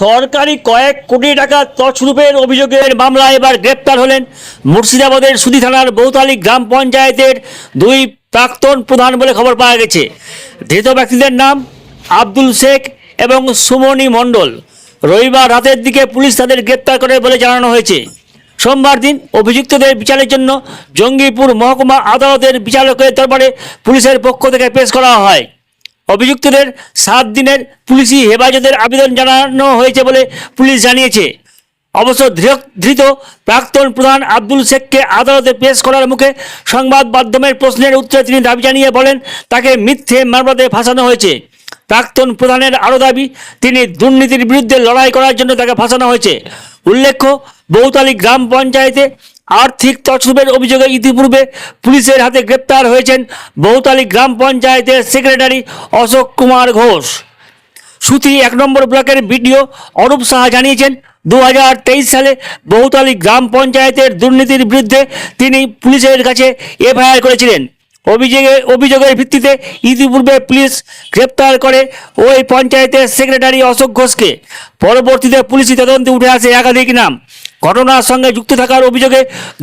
সরকারি কয়েক কোটি টাকা তছরূপের অভিযোগের মামলায় এবার গ্রেপ্তার হলেন মুর্শিদাবাদের সুদি থানার বৌতালি গ্রাম পঞ্চায়েতের দুই প্রাক্তন প্রধান বলে খবর পাওয়া গেছে। ধৃত ব্যক্তিদের নাম আব্দুল শেখ এবং সুমনি মণ্ডল। রবিবার রাতের দিকে পুলিশ তাদের গ্রেপ্তার করে বলে জানানো হয়েছে। সোমবার দিন অভিযুক্তদের বিচারের জন্য জঙ্গিপুর মহকুমা আদালতের বিচারকের দরবারে পুলিশের পক্ষ থেকে পেশ করা হয়। অভিযুক্তদের সাত দিনের পুলিশি হেফাজতের আবেদন জানানো হয়েছে বলে পুলিশ জানিয়েছে। অবশ্য ধৃত প্রাক্তন প্রধান আব্দুল শেখকে আদালতে পেশ করার মুখে সংবাদ মাধ্যমের প্রশ্নের উত্তরে তিনি দাবি জানিয়ে বলেন, তাকে মিথ্যে মামলাতে ফাঁসানো হয়েছে। প্রাক্তন প্রধানের আরও দাবি, তিনি দুর্নীতির বিরুদ্ধে লড়াই করার জন্য তাকে ফাঁসানো হয়েছে। উল্লেখ্য, বৌতালি গ্রাম পঞ্চায়েতে আর্থিক তছরূপের অভিযোগে ইতিপূর্বে পুলিশের হাতে গ্রেপ্তার হয়েছেন বহুতালি গ্রাম পঞ্চায়েতের সেক্রেটারি অশোক কুমার ঘোষ। সুতি এক নম্বর ব্লকের বিডিও অরূপ সাহা জানিয়েছেন দু হাজার তেইশ সালে বহুতালি গ্রাম পঞ্চায়েতের দুর্নীতির বিরুদ্ধে তিনি পুলিশের কাছে এফআইআর করেছিলেন। অভিযোগে, অভিযোগের ভিত্তিতে ইতিপূর্বে পুলিশ গ্রেপ্তার করে ওই পঞ্চায়েতের সেক্রেটারি অশোক ঘোষকে। পরবর্তীতে পুলিশি তদন্তে উঠে আসে একাধিক নাম। ঘটনার সঙ্গে যুক্ত থাকার অভিযোগে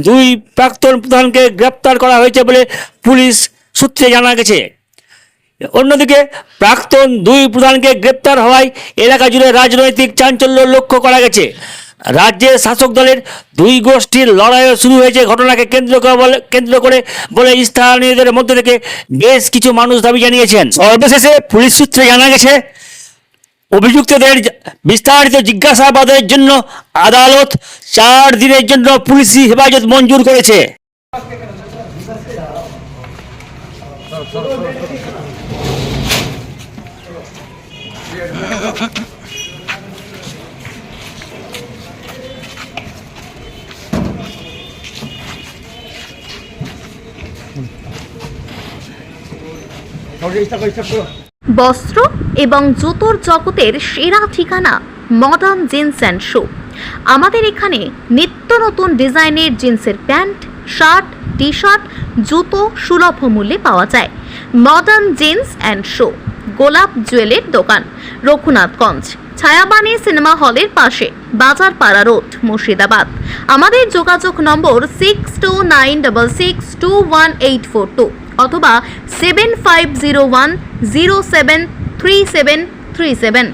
দুই প্রাক্তন প্রধানকে গ্রেপ্তার করা হয়েছে বলে পুলিশ সূত্রে জানা গেছে। অন্যদিকে প্রাক্তন দুই প্রধানকে গ্রেপ্তার হওয়ায় এলাকা জুড়ে রাজনৈতিক চাঞ্চল্য লক্ষ্য করা গেছে। রাজ্যের শাসক দলের দুই গোষ্ঠীর লড়াইও শুরু হয়েছে। ঘটনাকে কেন্দ্র করে কেন্দ্র করে বলে স্থানীয়দের মধ্যে থেকে বেশ কিছু মানুষ দাবি জানিয়েছেন। সর্বশেষে পুলিশ সূত্রে জানা গেছে অভিযুক্তদের বিস্তারিত জিজ্ঞাসাবাদের জন্য আদালত চার দিনের জন্য পুলিশি হেফাজত মঞ্জুর করেছে। বস্ত্র এবং জুতোর জগতের সেরা ঠিকানা মডার্ন জিন্স অ্যান্ড শু আমাদের এখানে নিত্য নতুন ডিজাইনের জিন্সের প্যান্ট, শার্ট টি শার্ট জুতো সুলভ মূল্যে পাওয়া যায়। মডার্ন জিন্স অ্যান্ড শু গোলাপ জুয়েলের দোকান, রঘুনাথগঞ্জ। ছায়াবানি সিনেমা হলের পাশে বাজার পাড়া রোড, মুর্শিদাবাদ। আমাদের যোগাযোগ number six two nine double six two one eight four two অথবা seven five zero one zero seven three seven three seven